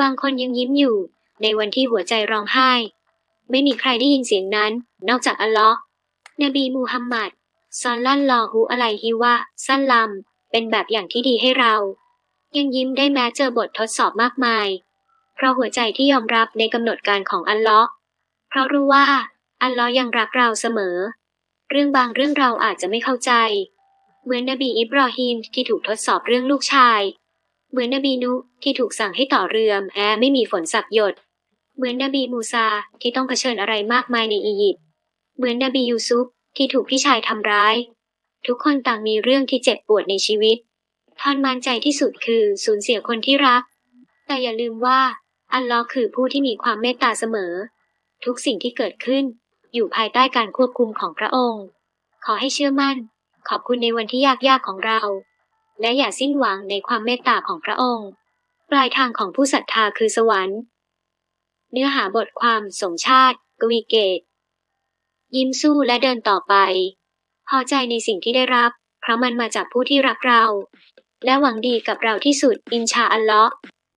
บางคนยังยิ้มอยู่ ในวันที่หัวใจร้องไห้ ไม่มีใครได้ยินเสียงนั้น นอกจากอัลเลอฮ์นบีมูฮัมมัดซอลลัลลอฮุอะลัยฮิวะซัลลัมเป็นแบบอย่างที่ดีให้เรา ยังยิ้มได้แม้เจอบททดสอบมากมาย เพราะหัวใจที่ยอมรับในกำหนดการของอัลเลอฮ์เพราะรู้ว่า อัลเลอฮ์ยังรักเราเสมอ เรื่องบางเรื่องเราอาจจะไม่เข้าใจ เหมือนนบีอิบรอฮีมที่ถูกทดสอบเรื่องลูกชาย เหมือนนบีนุที่ถูกสั่งให้ต่อเรือแม้ไม่มีฝนสักหยด เหมือนนบีมูซาที่ต้องเผชิญอะไรมากมายในอียิปต์เหมือนนบียูซุฟที่ถูกพี่ชายทำร้าย ทุกคนต่างมีเรื่องที่เจ็บปวดในชีวิตทรมานใจที่สุดคือสูญเสียคนที่รัก แต่อย่าลืมว่าอัลลอฮ์คือผู้ที่มีความเมตตาเสมอ ทุกสิ่งที่เกิดขึ้นอยู่ภายใต้การควบคุมของพระองค์ ขอให้เชื่อมั่น ขอบคุณในวันที่ยากยากๆของเรา และอย่าสิ้นหวังในความเมตตาของพระองค์ ปลายทางของผู้ศรัทธาคือสวรรค์ เนื้อหาบทความสมชาติ กวีเกต ยิ้มสู้และเดินต่อไป พอใจในสิ่งที่ได้รับ เพราะมันมาจากผู้ที่รักเรา และหวังดีกับเราที่สุดอินชาอัลลอฮ์